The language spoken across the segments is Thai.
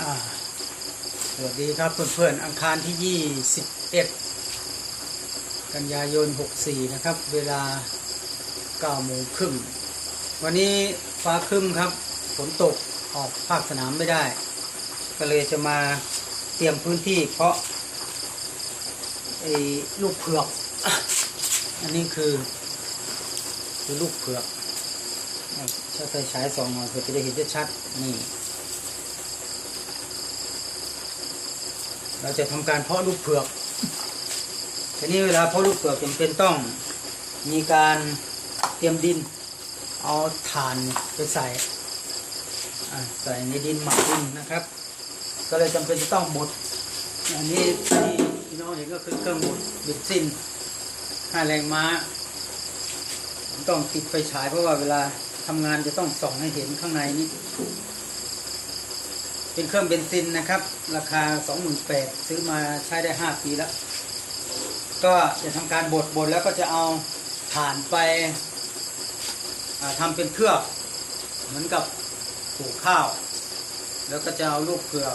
สวัสดีครับเพื่อนๆ อังคารที่ 21 กันยายน 64 นะครับ เวลา9โมงครึ่ง วันนี้ฟ้าครึ้มครับ ฝนตกออกภาคสนามไม่ได้ ก็เลยจะมาเตรียมพื้นที่เพราะไอ้ลูกเผือก อันนี้คือคือลูกเผือกอะถ้าไฟฉายสองหน่อยเพื่อจะได้เห็นชัดๆนี่ เราจะทำการเพาะลูกเผือก ทีนี้เวลาเพาะลูกเผือกจำเป็นต้องมีการเตรียมดิน เอาถ่านไปใส่ใส่ในดินหมักดินนะครับ ก็เลยจำเป็นจะต้องบดอันนี้ที่พี่น้องเห็นก็คือเครื่องบดบิดซินห้าแรงม้า ต้องติดไฟฉายเพราะว่าเวลาทำงานจะต้องส่องให้เห็นข้างในนี้ เป็นเครื่องเบนซินนะครับ ราคา 28,000ซื้อมาใช้ได้ 5 ปีแล้ว ก็จะทำการบดบดแล้วก็จะเอาถ่านไปอ่าทำเป็นเครือกเหมือนกับปลูกข้าว แล้วก็จะเอาลูกเผือ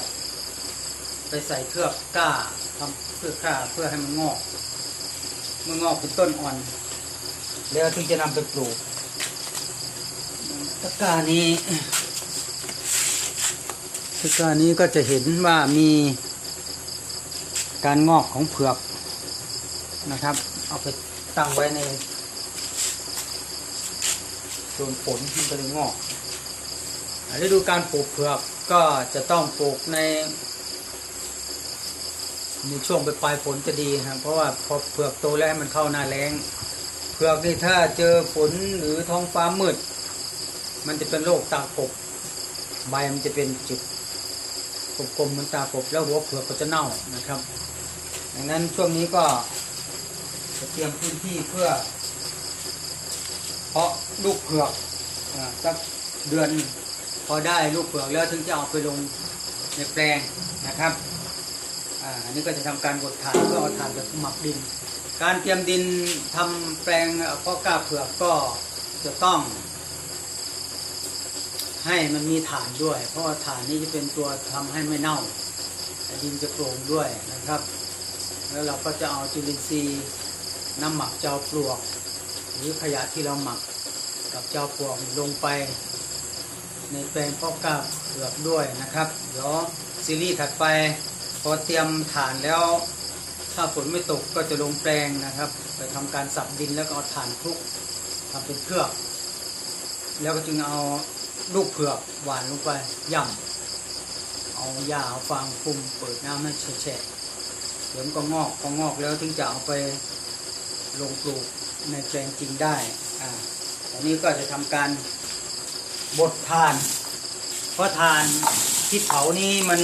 ไปใส่เครือกกล้าทำเพื่อข้าเพื่อให้มันงอก เมื่องอกเป็นต้นอ่อน แล้วถึงจะนำไปปลูกตะกร้านี้ ตะกร้านี้ก็จะเห็นว่ามีการงอกของเผือกนะครับ เอาไปตั้งไว้ในโดนฝนมันก็เลยงอกฤดูการปลูกเผือกก็จะต้องปลูกในในช่วงปลายฝนจะดีครับเพราะว่าพอเผือกโตแล้วให้มันเข้าหน้าแล้งเผือกนี่ถ้าเจอฝนหรือท้องฟ้ามืด มันจะเป็นโรคตากบใบมันจะเป็นจุด กลมๆเหมือนตากบแล้วหัวเผือกก็จะเน่านะครับ ดังนั้นช่วงนี้ก็จะเตรียมพื้นที่เพื่อ เพาะลูกเผือกสักเดือนพอได้ลูกเผือกแล้วถึงจะเอาไปลงในแปลงนะครับอันนี้ก็จะทำการบดถ่านเพื่อเอาถ่านไปหมักดิน การเตรียมดินทำแปลงเพาะกล้าเผือกก็จะต้อง ให้มันมีฐานด้วย เพราะว่าฐานนี้จะเป็นตัวทำให้ไม่เน่าดินจะโปร่งด้วยนะครับ แล้วเราก็จะเอาจุลินทรีย์น้ำหมักเจ้าปลวก หรือขยะที่เราหมักกับเจ้าปลวกลงไป ในแปลงเพาะกล้าเผือกด้วยนะครับเดี๋ยวซีรีส์ถัดไปพอเตรียมฐานแล้ว ถ้าฝนไม่ตกก็จะลงแปลงนะครับ ไปทำการสับดินแล้วก็เอาฐานคลุกทำเป็นเครือกแล้วก็จึงเอา ลูกเผือกหวานลงไปย่ำเอาหญ้าเอาฟางคุมเปิดน้ำให้แฉะเดี๋ยวก็งอกพองอกแล้วถึงจะเอาไปลงปลูกในแปลงจริงได้อ่าตอนนี้ก็จะทำการบดทาน เพราะทานที่เผานี้มัน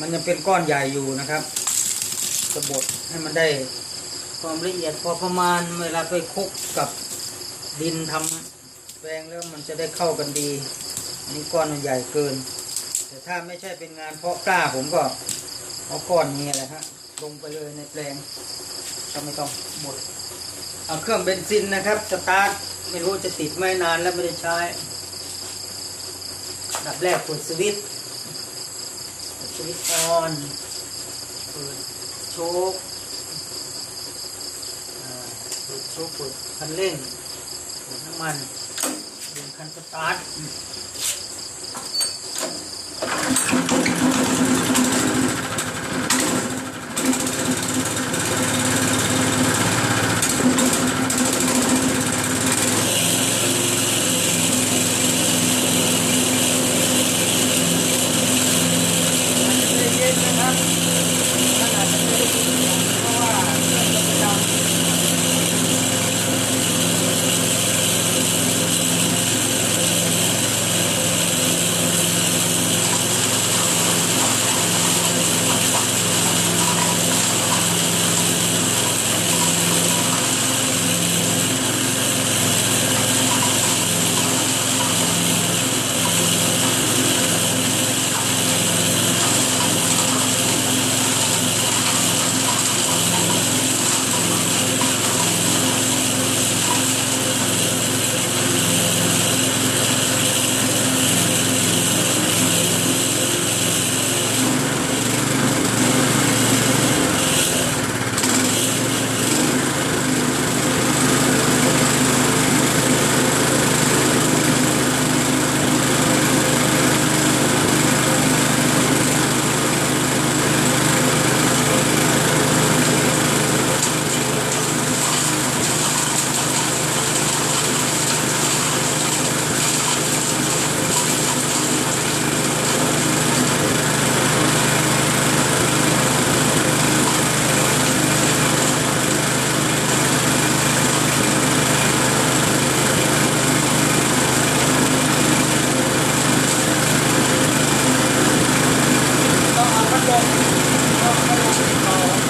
มันยังเป็นก้อนใหญ่อยู่นะครับจะบดให้มันได้ความละเอียดพอประมาณเวลาไปคลุกกับ ดินทำแปลงแล้วมันจะได้เข้ากันดีอันนี่ก้อนมันใหญ่เกิน แต่ถ้าไม่ใช่เป็นงานเพาะกล้าผมก็เอาก้อนนี้แหละฮะลงไปเลยในแปลงก็ไม่ต้องหมดเอาเครื่องเบนซินนะครับสตาร์ทไม่รู้จะติดไม่นานแล้วไม่ได้ใช้ดับแรกกดสวิตช์สวิตช์ออนเปิดโชคเปิดโชคเปิดคันเร่ง เปิดน้ำมันดึงคันสตาร์ท Thank you.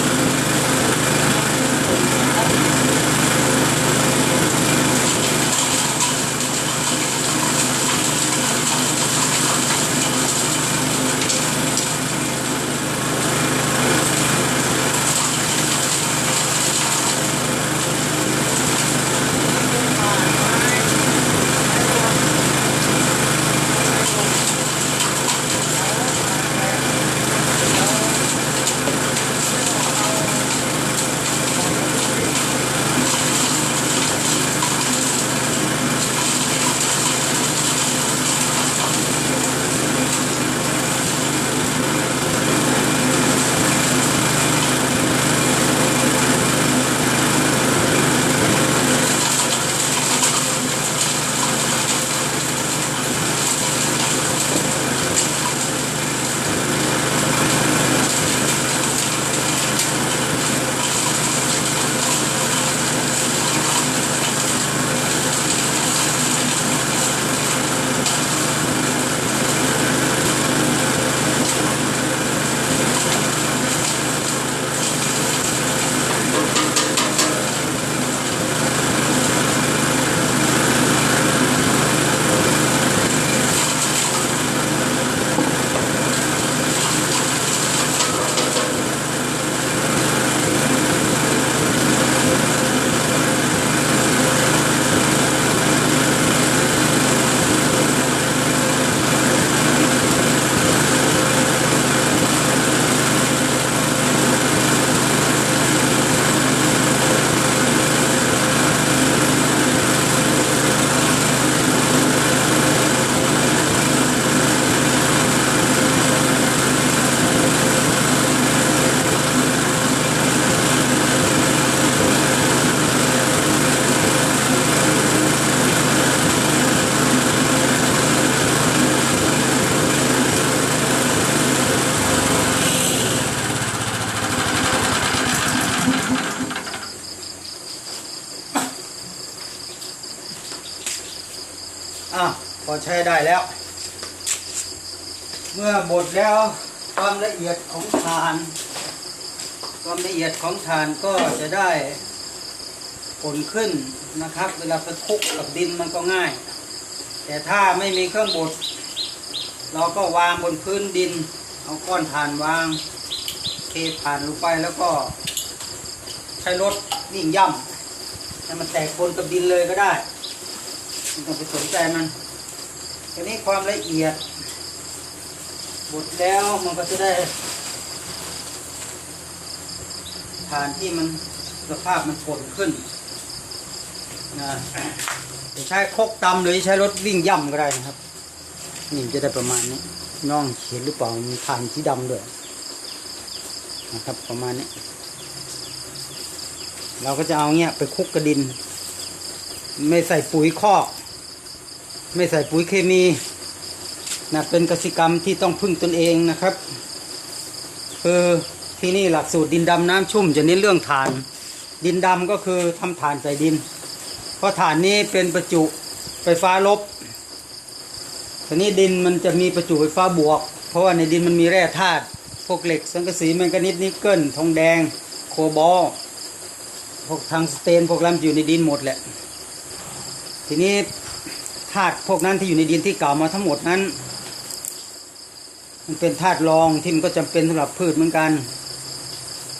ช้ได้แล้ว เมื่อบดแล้วความละเอียดของทานความละเอียดของทานก็จะได้ผลขึ้นนะครับ เวลาไปคุกกับดินมันก็ง่าย แต่ถ้าไม่มีเครื่องบด เราก็วางบนพื้นดิน เอาก้อนถ่านวาง เทถ่านลงไปแล้วก็ ใช้รถวิ่งย่ำให้มันแตกปนกับดินเลยก็ได้ไม่ต้องไปสนใจมัน ทีนี้ความละเอียดบดแล้วมันก็จะได้ฐานที่มันสภาพมันผลขึ้นนะจะใช้คกตำหรือใช้รถวิ่งย่ำก็ได้นะครับ นี่จะได้ประมาณนี้น้องเขียนหรือเปล่ามีฐานสีดำด้วยนะครับประมาณนี้ เราก็จะเอาเงี้ยไปคลุกกระดิน ไม่ใส่ปุ๋ยคอก ไม่ใส่ปุ๋ยเคมีนะเป็นกสิกรรมที่ต้องพึ่งตนเองนะครับคือที่นี่หลักสูตรดินดำน้ำชุ่มจะเน้นเรื่องฐาน ดินดำก็คือทำฐานใส่ดิน เพราะฐานนี้เป็นประจุไฟฟ้าลบทีนี้ดินมันจะมีประจุไฟฟ้าบวก เพราะว่าในดินมันมีแร่ธาตุพวกเหล็กสังกะสีแมงกานิสนิกเกิลทองแดง โคบอลพวกทางสเตนพวกนั้อยู่ในดินหมดแหละ ทีนี้ ธาตุพวกนั้นที่อยู่ในดินที่กล่าวมาทั้งหมดนั้น มันเป็นธาตุรองที่มันก็จำเป็นสำหรับพืชเหมือนกัน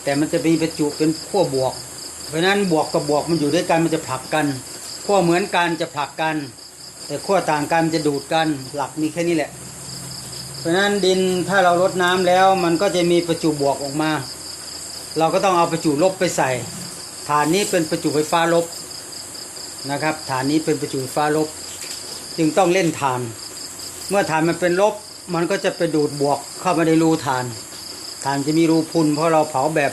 แต่มันจะมีประจุเป็นขั้วบวก เพราะนั้นบวกกับบวกมันอยู่ด้วยกันมันจะผลักกันขั้วเหมือนกันจะผลักกัน แต่ขั้วต่างกันมันจะดูดกันหลักมีแค่นี้แหละ เพราะฉะนั้นดินถ้าเราลดน้ำแล้วมันก็จะมีประจุบวกออกมา เราก็ต้องเอาประจุลบไปใส่ฐานนี้เป็นประจุไฟฟ้าลบนะครับฐานนี้เป็นประจุไฟฟ้าลบ จึงต้องเล่นฐาน เมื่อฐานมันเป็นลบ มันก็จะไปดูดบวกเข้ามาในรูฐานฐานจะมีรูพุนเพราะเราเผาแบบ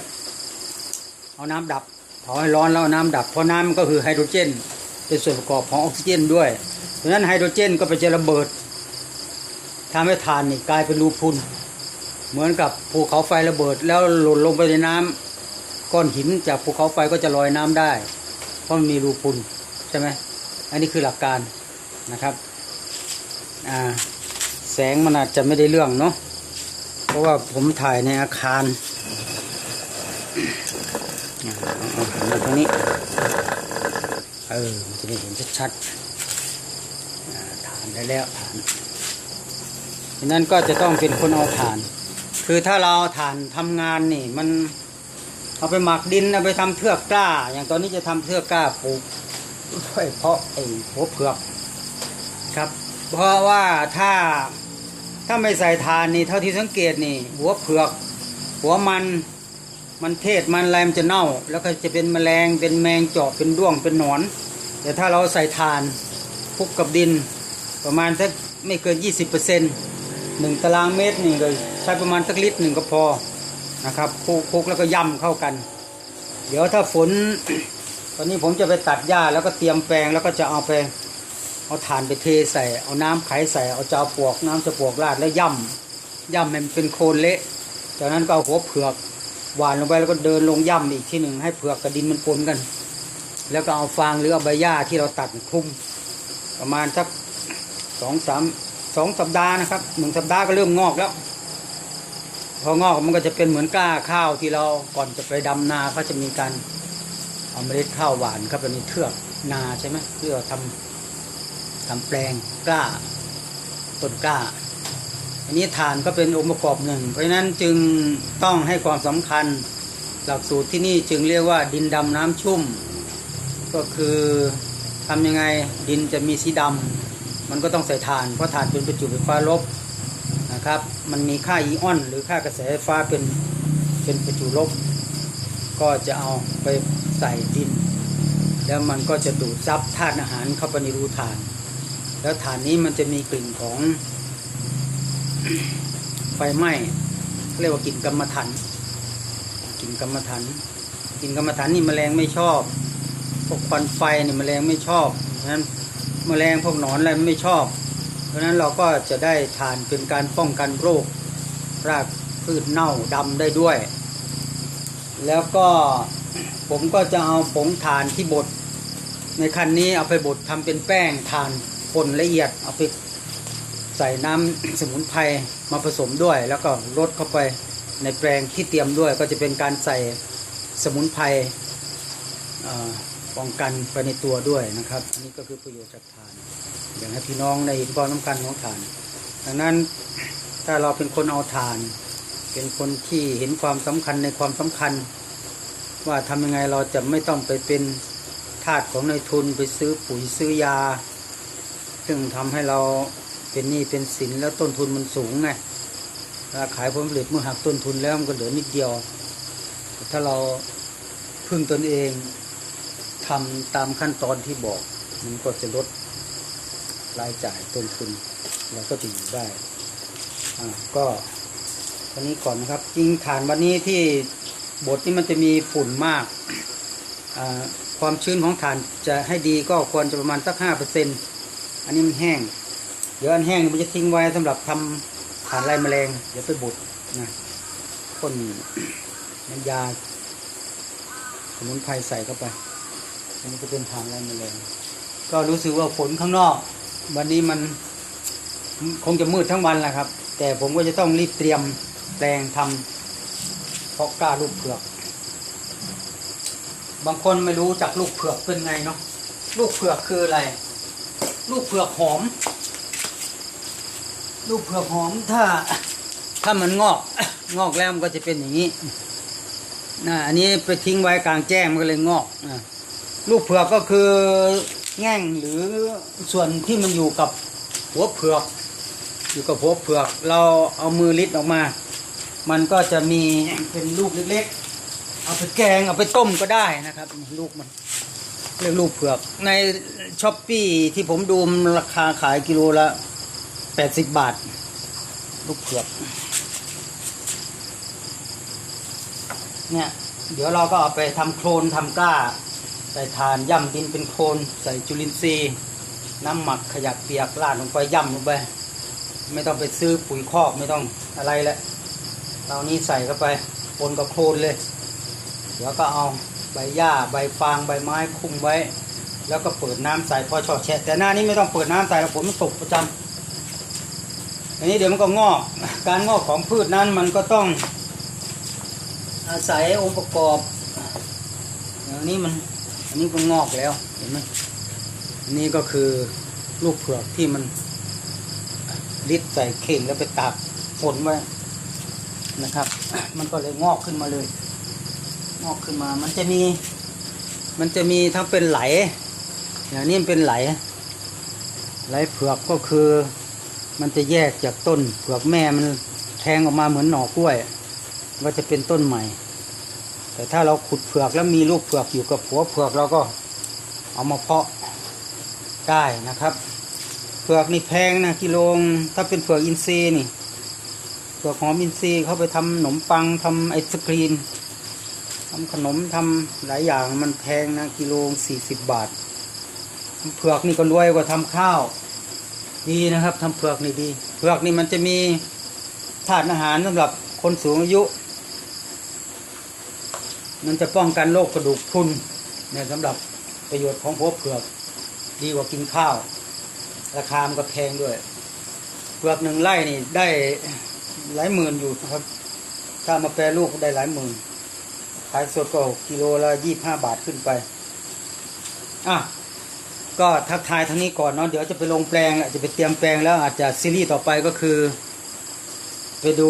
เอาน้ำดับ เผาให้ร้อนแล้วเอาน้ำดับ เพราะน้ำก็คือไฮโดรเจน เป็นส่วนประกอบของออกซิเจนด้วยเพราะนั้นไฮโดรเจนก็ไปจะระเบิดทำให้ฐานนี่กลายเป็นรูพุนเหมือนกับภูเขาไฟระเบิดแล้วหล่นลงไปในน้ำก้อนหินจากภูเขาไฟก็จะลอยน้ำได้ เพราะมันมีรูพุนใช่ไหมอันนี้คือหลักการ นะครับแสงมันอาจจะไม่ได้เรื่องเนาะเพราะว่าผมถ่ายในอาคารอ่าเอาหันมาตรงนี้เออมันจะได้เห็นชัดๆฐานได้แล้วฐานนั้นก็จะต้องเป็นคนเอาฐาน คือถ้าเราเอาฐานทำงานนี่ มันเอาไปหมักดินเอาไปทำเทือกกล้า อย่างตอนนี้จะทำเทือกกล้าปลูกด้วยเพราะไอ้หัวเผือก ครับ เพราะว่าถ้าถ้าไม่ใส่ฐานนี่เท่าที่สังเกตนี่ หัวเผือก หัวมันมันเทศมันอะไรมจะเน่า แล้วก็จะเป็นแมลงเป็นแมงเจาะเป็นด้วงเป็นหนอน แต่ถ้าเราใส่ถ่านคลุกกับดิน ประมาณสักไม่เกิน 20%หนึ่งตารางเมตรนี่เลยใช้ประมาณสักลิตรหนึ่งก็พอนะครับคลุกคลุกแล้วก็ย่ำเข้ากัน เดี๋ยวถ้าฝนตอนนี้ผมจะไปตัดหญ้าแล้วก็เตรียมแปลงแล้วก็จะเอาไป เอาถ่านไปเทใส่ เอาน้ำไขใส่ เอาจาวปลวกน้ำจะปลวกราดแล้วย่ำย่ำให้มันเป็นโคลนเละ จากนั้นก็เอาหัวเผือกหวานลงไปแล้วก็เดินลงย่ำอีกทีหนึ่งให้เผือกกับดินมันปนกัน แล้วก็เอาฟางหรือเอาใบหญ้าที่เราตัดคลุมประมาณสักสองสามสองสัปดาห์นะครับหนึ่งสัปดาห์ก็เริ่มงอกแล้ว พองอกมันก็จะเป็นเหมือนกล้าข้าวที่เราก่อนจะไปดำนาเขาจะมีการเอาเมล็ดข้าวหวานเข้าไปในเทือกนาใช่ไหมเพื่อทำ ทำแปลงกล้าต้นกล้า อันนี้ฐานก็เป็นองค์ประกอบหนึ่ง เพราะฉะนั้นจึงต้องให้ความสำคัญหลักสูตรที่นี่จึงเรียกว่าดินดำน้ำชุ่ม ก็คือทำยังไงดินจะมีสีดำมันก็ต้องใส่ถ่านเพราะถ่านเป็นประจุไฟฟ้าลบนะครับมันมีค่าอีออน หรือค่ากระแสไฟฟ้าเป็นเป็นประจุลบ ก็จะเอาไปใส่ดิน แล้วมันก็จะดูดซับธาตุอาหารเข้าไปในรูถ่าน แล้วถ่านนี้มันจะมีกลิ่นของไฟไหม้เรียกว่ากลิ่นกรรมฐานกลิ่นกรรมฐานกลิ่นกรรมฐานนี่แมลงไม่ชอบ พวกควันไฟนี่แมลงไม่ชอบเพราะฉะนั้นแมลงพวกหนอนอะไรไม่ชอบ เพราะฉะนั้นเราก็จะได้ทานเป็นการป้องกันโรครากพืชเน่าดำได้ด้วย แล้วก็ผมก็จะเอาผงถ่านที่บดในคันนี้เอาไปบดทำเป็นแป้งถ่าน ป่นละเอียดเอาไปใส่น้ำสมุนไพรมาผสมด้วย แล้วก็ลดเข้าไปในแปลงที่เตรียมด้วย ก็จะเป็นการใส่สมุนไพรป้องกันไปในตัวด้วยนะครับ อันนี้ก็คือประโยชน์จากถ่าน อย่างให้พี่น้องได้เห็นความสำคัญของถ่าน ดังนั้นถ้าเราเป็นคนเอาถ่าน เป็นคนที่เห็นความสำคัญในความสำคัญ ว่าทำยังไงเราจะไม่ต้องไปเป็นทาสของนายทุนไปซื้อปุ๋ยซื้อยา ซึ่งทำให้เราเป็นหนี้เป็นสินแล้วต้นทุนมันสูงไงเวลาขายผลผลิตเมื่อหักต้นทุนแล้วมันก็เหลือนิดเดียว ถ้าเราพึ่งตนเองทำตามขั้นตอนที่บอก มันก็จะลดรายจ่ายต้นทุนเราก็จะอยู่ได้อ่าก็วันนี้ก่อนนะครับ จริงฐานวันนี้ที่บทนี้มันจะมีฝุ่นมากอ่าความชื้นของฐานจะให้ดีก็ควรจะประมาณสักห้าเปอร์เซ็น อันนี้มันแห้ง เดี๋ยวอันแห้งมันจะทิ้งไว้สำหรับทำฐานไล่แมลง เดี๋ยวไปบดนะพ่นน้ำยาสมุนไพรใส่เข้าไปอันจะเป็นฐานไล่แมลง ก็รู้สึกว่าฝนข้างนอก วันนี้มันคงจะมืดทั้งวันแหละครับ แต่ผมก็จะต้องรีบเตรียมแปลงทำเพาะกล้าลูกเผือกบางคนไม่รู้จักลูกเผือกเป็นไงเนาะลูกเผือกคืออะไร ลูกเผือกหอม ลูกเผือกหอมถ้า ถ้ามันงอก งอกแล้วมันก็จะเป็นอย่างนี้นะอันนี้ไปทิ้งไว้กลางแจ้งมันก็เลยงอกนะลูกเผือกก็คือแง่งหรือส่วนที่มันอยู่กับหัวเผือก อยู่กับหัวเผือก เราเอามือลิดออกมา มันก็จะมีเป็นลูกเล็กๆเอาไปแกงเอาไปต้มก็ได้นะครับ ลูกมัน เรียกลูกเผือก ในช้อปปี้ที่ผมดูมราคาขายกิโลละแปดสิบบาท ลูกเผือก เนี่ย เดี๋ยวเราก็เอาไปทำโครนทำกล้า ใส่ทานย่ำดินเป็นโคลนใส่จุลินทรีย์ น้ำหมักขยะเปียกราดลงไปย่ำลงไป ไม่ต้องไปซื้อปุ๋ยคอกไม่ต้องอะไรแล้วเรานี้ใส่เข้าไปปนกับโคลนเลย เดี๋ยวก็เอา ใบหญ้าใบฟางใบไม้คุมไว้ แล้วก็เปิดน้ำใส่พอชอแฉะแต่หน้านี้ไม่ต้องเปิดน้ำใส่แล้วฝนมันตกประจำอันนี้เดี๋ยวมันก็งอกการงอกของพืชนั้นมันก็ต้อง อาศัยองค์ประกอบอย่างนี้มันอันนี้ก็งอกแล้วเห็นไหมอันนี้ก็คือลูกเผือกที่มันลิดใส่เข่งแล้วไปตากฝนไว้นะครับ มันก็เลยงอกขึ้นมาเลย งอกขึ้นมา มันจะมี มันจะมีทั้งเป็นไหล อย่างนี้เป็นไหล ไหลเผือกก็คือ มันจะแยกจากต้นเผือกแม่มันแทงออกมาเหมือนหน่อกล้วยว่าจะเป็นต้นใหม่ แต่ถ้าเราขุดเผือกแล้วมีลูกเผือกอยู่กับหัวเผือกเราก็เอามาเพาะได้นะครับเผือกนี่แพงนะกิโลงถ้าเป็นเผือกอินทรีย์นี่เผือกหอมอินทรีย์เขาไปทำขนมปังทำไอศครีม ทำขนมทำหลายอย่างมันแพงนะกิโลสี่สิบบาทเผือกนี่ก็รวยกว่าทำข้าว ดีนะครับทำเผือกนี่ดี เผือกนี่มันจะมีธาตุอาหารสำหรับคนสูงอายุ มันจะป้องกันโรคกระดูกพรุนเนี่ยสำหรับประโยชน์ของพวกเผือก ดีกว่ากินข้าว ราคามันก็แพงด้วย เผือกหนึ่งไร่นี่ได้หลายหมื่นอยู่นะครับ ถ้ามาแปรรูปได้หลายหมื่น ขายสดก็กิโลละยี่ห้าบาทขึ้นไป อะ ก็ทักทายทั้งนี้ก่อนเนาะ เดี๋ยวจะไปลงแปลงแหละจะไปเตรียมแปลงแล้วอาจจะซีรีส์ต่อไปก็คือ ไปดู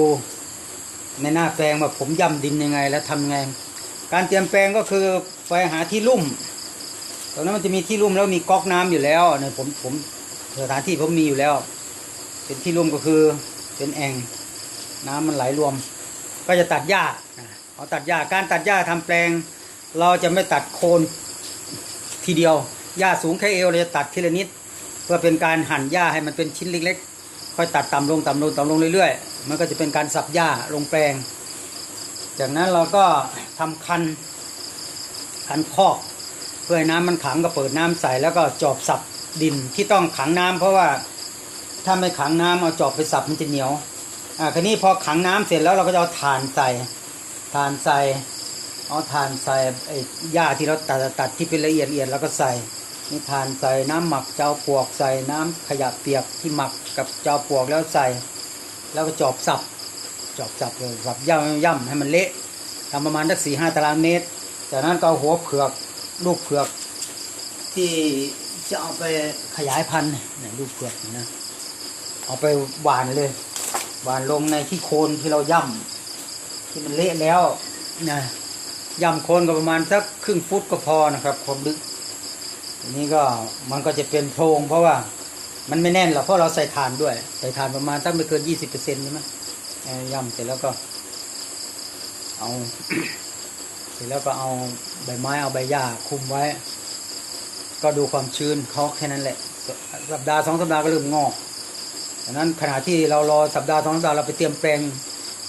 ในหน้าแปลงว่าผมย่ำดินยังไง แล้วทำยังไง การเตรียมแปลงก็คือไปหาที่ลุ่ม ตรงนั้นมันจะมีที่ลุ่มแล้วมีก๊อกน้ำอยู่แล้วเนี่ยผมผมสถานที่ผมมีอยู่แล้ว เป็นที่ลุ่มก็คือเป็นแอ่งน้ำมันไหลรวม ก็จะตัดหญ้า เอาตัดหญ้าการตัดหญ้าทำแปลง เราจะไม่ตัดโคนทีเดียวหญ้าสูงแค่เอวเราจะตัดทีละนิด เพื่อเป็นการหั่นหญ้าให้มันเป็นชิ้นเล็กๆ ค่อยตัดต่ำลงต่ำลงต่ำลงเรื่อยๆ มันก็จะเป็นการสับหญ้าลงแปลง จากนั้นเราก็ทำคันคันคอกเพื่อให้น้ำมันขังก็เปิดน้ำใส่แล้วก็จอบสับดินที่ต้องขังน้ำเพราะว่าถ้าไม่ขังน้ำเอาจอบไปสับมันจะเหนียวอ่าคราวนี้พอขังน้ำเสร็จแล้วเราก็จะเอาถ่านใส่ ถ่านใส่เอาถ่านใส่ไอ้หญ้าที่เราตัดตัดที่เป็นละเอียดละเอียดแล้วก็ใส่นี่ทานใส่น้ำหมักเจ้าปวกใส่น้ำขยะเปียกที่หมักกับเจ้าปวกแล้วใส่ แล้วก็จอบสับจอบสับเลยสับย่ำย่ำให้มันเละทำประมาณสักสี่ห้าตารางเมตร จากนั้นก็เอาหัวเผือกลูกเผือก ที่จะเอาไปขยายพันธุ์นี่ลูกเผือกนะเอาไปหวานเลย หวานลงในที่โคนที่เราย่ำ ที่มันเละแล้วนะย่ำโคนก็ประมาณสักครึ่งฟุตก็พอนะครับความลึกอันนี้ก็มันก็จะเป็นโพรงเพราะว่ามันไม่แน่นหรอกเพราะเราใส่ถ่านด้วย ใส่ถ่านประมาณสักไม่เกินยี่สิบเปอร์เซ็นต์ใช่ไหมย่ำเสร็จแล้วก็เอาเสร็จแล้วก็เอาใบไม้เอาใบหญ้าคุมไว้ ก็ดูความชื้นเขาแค่นั้นแหละสัปดาห์สองสัปดาห์ก็เริ่มงอกดังนั้นขณะที่เรารอสัปดาห์สองสัปดาห์เราไปเตรียมแปลง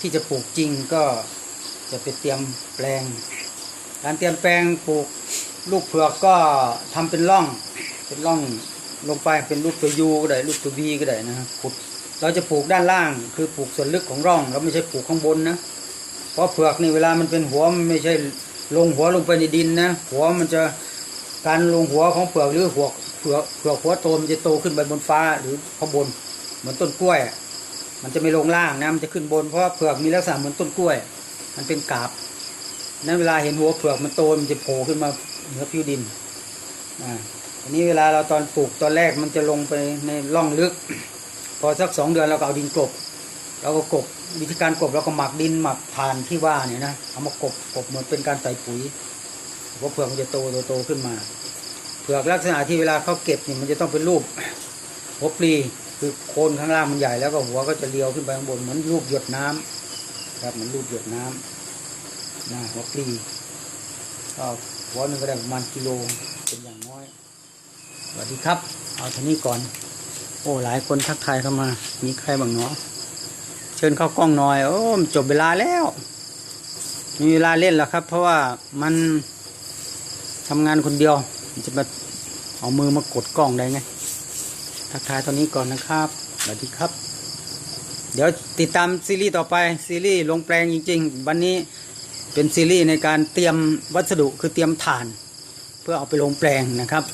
ที่จะปลูกจริงก็จะไปเตรียมแปลง การเตรียมแปลงปลูกลูกเผือกก็ทำเป็นร่อง เป็นร่องลงไปเป็นลูกตัวยูก็ได้ลูกตัวบีก็ได้นะขุดเราจะปลูกด้านล่าง คือปลูกส่วนลึกของร่องเราไม่ใช่ปลูกข้างบนนะเพราะเผือกนี่เวลามันเป็นหัวมันไม่ใช่ลงหัวลงไปในดินนะหัวมันจะการลงหัวของเผือกหรือหัวเผือกเผือกหัวโตมันจะโตขึ้นไปบนฟ้าหรือข้างบนเหมือนต้นกล้วย มันจะไม่ลงล่างนะมันจะขึ้นบนเพราะว่าเผือกมีลักษณะเหมือนต้นกล้วย มันเป็นกาบนั้นเวลาเห็นหัวเผือกมันโตมันจะโผล่ขึ้นมาเหนือผิวดินอ่าอันนี้เวลาเราตอนปลูกตอนแรกมันจะลงไปในร่องลึก พอสักสองเดือนเราก็เอาดินกลบเราก็กบวิธีการกบเราก็หมักดินหมักถ่านที่ว่าเนี่ยนะเอามากบกบเหมือนเป็นการใส่ปุ๋ยเพราะเผือกมันจะโตโตโตขึ้นมา เผือกลักษณะที่เวลาเขาเก็บเนี่ยมันจะต้องเป็นรูปหัวปลี คือโคนข้างล่างมันใหญ่แล้วก็หัวก็จะเลี้ยวขึ้นไปข้างบนเหมือนรูปหยดน้ำครับเหมือนรูปหยดน้ำนะหัวปลีก็หัวหนึ่งก็ได้ประมาณกิโลเป็นอย่างน้อยสวัสดีครับ เอาเท่านี้ก่อน โอ้หลายคนทักทายเข้ามา มีใครบ้างเนาะเชิญเข้ากล้องหน่อย โอ้จบเวลาแล้ว มีเวลาเล่นแล้วครับ เพราะว่ามันทำงานคนเดียวจะมาเอามือมากดกล้องได้ไง ทักทายตอนนี้ก่อนนะครับสวัสดีครับ เดี๋ยวติดตามซีรีส์ต่อไปซีรีส์ลงแปลงจริง ๆ วันนี้เป็นซีรีส์ในการเตรียมวัสดุคือเตรียมฐาน เพื่อเอาไปลงแปลงนะครับ